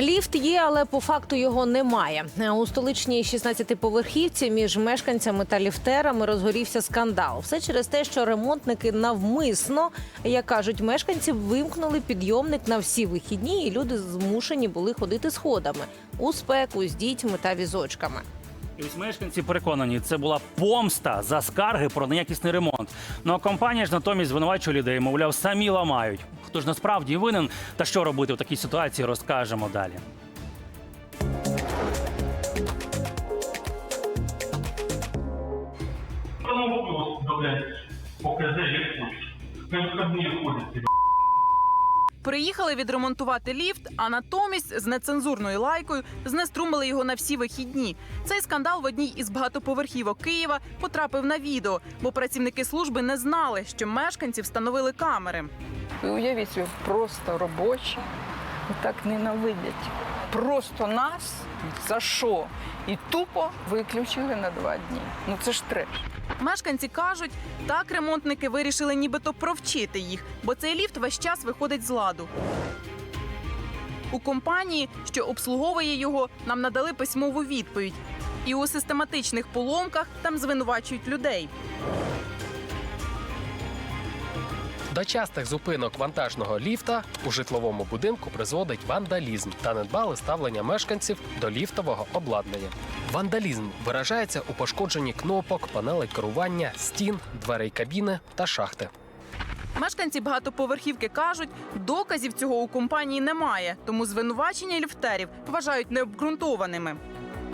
Ліфт є, але по факту його немає. У столичній 16-поверхівці між мешканцями та ліфтерами розгорівся скандал. Все через те, що ремонтники навмисно, як кажуть мешканці, вимкнули підйомник на всі вихідні, і люди змушені були ходити сходами у спеку з дітьми та візочками. І ось мешканці переконані, це була помста за скарги про неякісний ремонт. Ну а компанія ж натомість звинувачує людей, мовляв, самі ламають. Хто ж насправді винен та що робити в такій ситуації, розкажемо далі. Покажи, як ко мне ходите, Приїхали відремонтувати ліфт, а натомість з нецензурною лайкою знеструмили його на всі вихідні. Цей скандал в одній із багатоповерхівок Києва потрапив на відео, бо працівники служби не знали, що мешканці встановили камери. Уявіть собі, просто робочі так ненавидять. Просто нас за що? І тупо виключили на два дні. Ну це ж треш. Мешканці кажуть, так ремонтники вирішили нібито провчити їх, бо цей ліфт весь час виходить з ладу. У компанії, що обслуговує його, нам надали письмову відповідь. І у систематичних поломках там звинувачують людей. До частих зупинок вантажного ліфта у житловому будинку призводить вандалізм та недбале ставлення мешканців до ліфтового обладнання. Вандалізм виражається у пошкодженні кнопок, панелей керування, стін, дверей кабіни та шахти. Мешканці багатоповерхівки кажуть, доказів цього у компанії немає, тому звинувачення ліфтерів вважають необґрунтованими.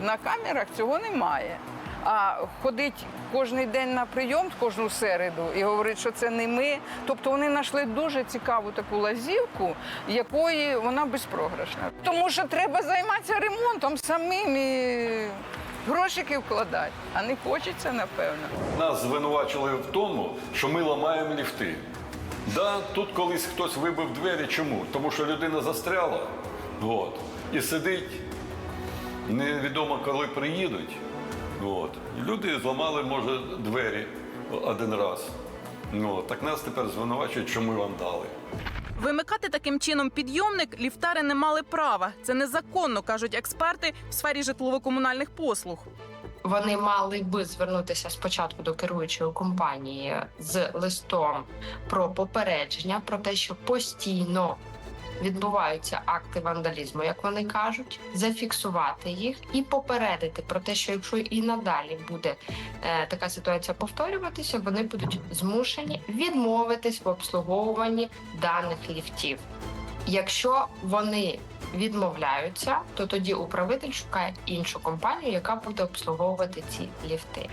На камерах цього немає. А ходить кожен день на прийом, кожну середу, і говорить, що це не ми. Тобто вони знайшли дуже цікаву таку лазівку, якої вона безпрограшна. Тому що треба займатися ремонтом самим і грошики вкладати. А не хочеться, напевно. Нас звинувачили в тому, що ми ламаємо ліфти. Да, тут колись хтось вибив двері. Чому? Тому що людина застряла от, і сидить, невідомо коли приїдуть. От. Люди зламали, може, двері один раз. Ну, так нас тепер звинувачують, що ми вам дали. Вимикати таким чином підйомник ліфтари не мали права. Це незаконно, кажуть експерти в сфері житлово-комунальних послуг. Вони мали би звернутися спочатку до керуючої компанії з листом про попередження про те, що постійно відбуваються акти вандалізму, як вони кажуть, зафіксувати їх і попередити про те, що якщо і надалі буде е, така ситуація повторюватися, вони будуть змушені відмовитись в обслуговуванні даних ліфтів. Якщо вони відмовляються, то тоді управитель шукає іншу компанію, яка буде обслуговувати ці ліфти.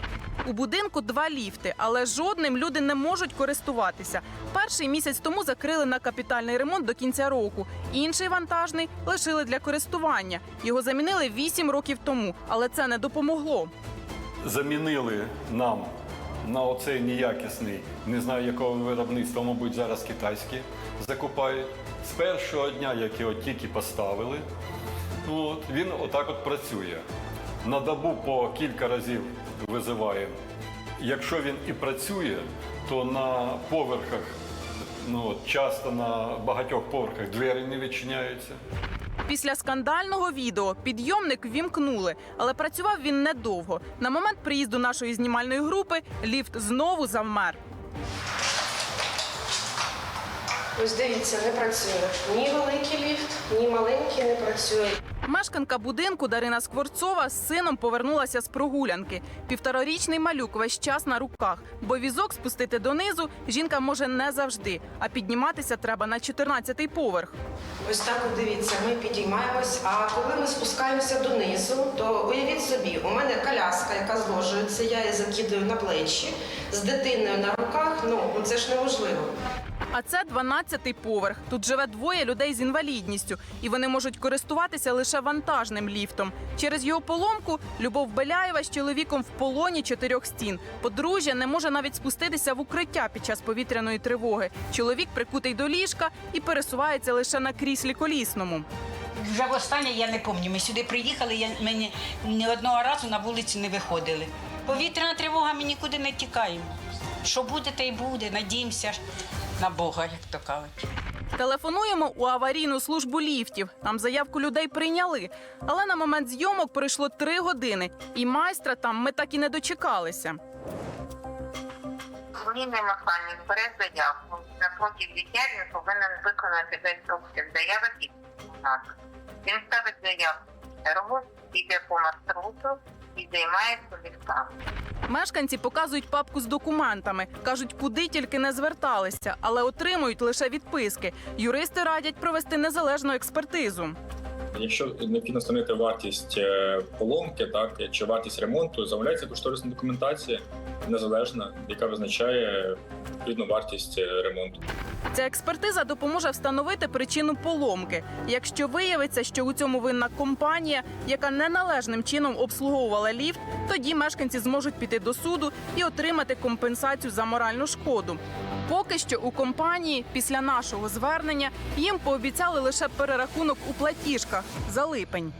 У будинку два ліфти, але жодним люди не можуть користуватися. Перший місяць тому закрили на капітальний ремонт до кінця року. Інший вантажний лишили для користування. Його замінили вісім років тому, але це не допомогло. Замінили нам на оцей неякісний, не знаю якого виробництва, мабуть, зараз китайські закупають. З першого дня, як його тільки поставили, ну, от, він отак от працює. На добу по кілька разів визиваємо. Якщо він і працює, то на поверхах, ну, часто на багатьох поверхах двері не відчиняються. Після скандального відео підйомник вімкнули, але працював він недовго. На момент приїзду нашої знімальної групи ліфт знову завмер. Ось дивіться, не працює. Ні великий ліфт, ні маленький не працює. Мешканка будинку Дарина Скворцова з сином повернулася з прогулянки. Півторарічний малюк весь час на руках, бо візок спустити донизу жінка може не завжди, а підніматися треба на 14-й поверх. Ось так от дивіться, ми підіймаємось. А коли ми спускаємося донизу, то уявіть собі, у мене коляска, яка зложується, я її закидаю на плечі з дитиною на руках. Ну це ж неможливо. А це 12-й поверх. Тут живе двоє людей з інвалідністю, і вони можуть користуватися лише вантажним ліфтом. Через його поломку Любов Беляєва з чоловіком в полоні чотирьох стін. Подружжя не може навіть спуститися в укриття під час повітряної тривоги. Чоловік прикутий до ліжка і пересувається лише на кріслі колісному. Вже востаннє я не пам'ятаю. Ми сюди приїхали, я, ми ні, одного разу на вулицю не виходили. Повітряна тривога, ми нікуди не тікаємо. Що буде, те й буде. Надіємося на Бога, як то кажуть. Телефонуємо у аварійну службу ліфтів. Там заявку людей прийняли. Але на момент зйомок пройшло три години, і майстра там ми так і не дочекалися. Змінний механік бере заявку. На протязі дня повинен виконати весь обсяг заяви і Він ставить заявку в чергу, йде по маршруту і займається ліфтами. Мешканці показують папку з документами, кажуть, куди тільки не зверталися, але отримують лише відписки. Юристи радять провести незалежну експертизу. Якщо необхідно встановити вартість е, поломки, так чи вартість ремонту, замовляється кошторисна документація незалежна, яка визначає відповідну вартість е, ремонту. Ця експертиза допоможе встановити причину поломки. Якщо виявиться, що у цьому винна компанія, яка неналежним чином обслуговувала ліфт, тоді мешканці зможуть піти до суду і отримати компенсацію за моральну шкоду. Поки що у компанії після нашого звернення їм пообіцяли лише перерахунок у платіжках за липень.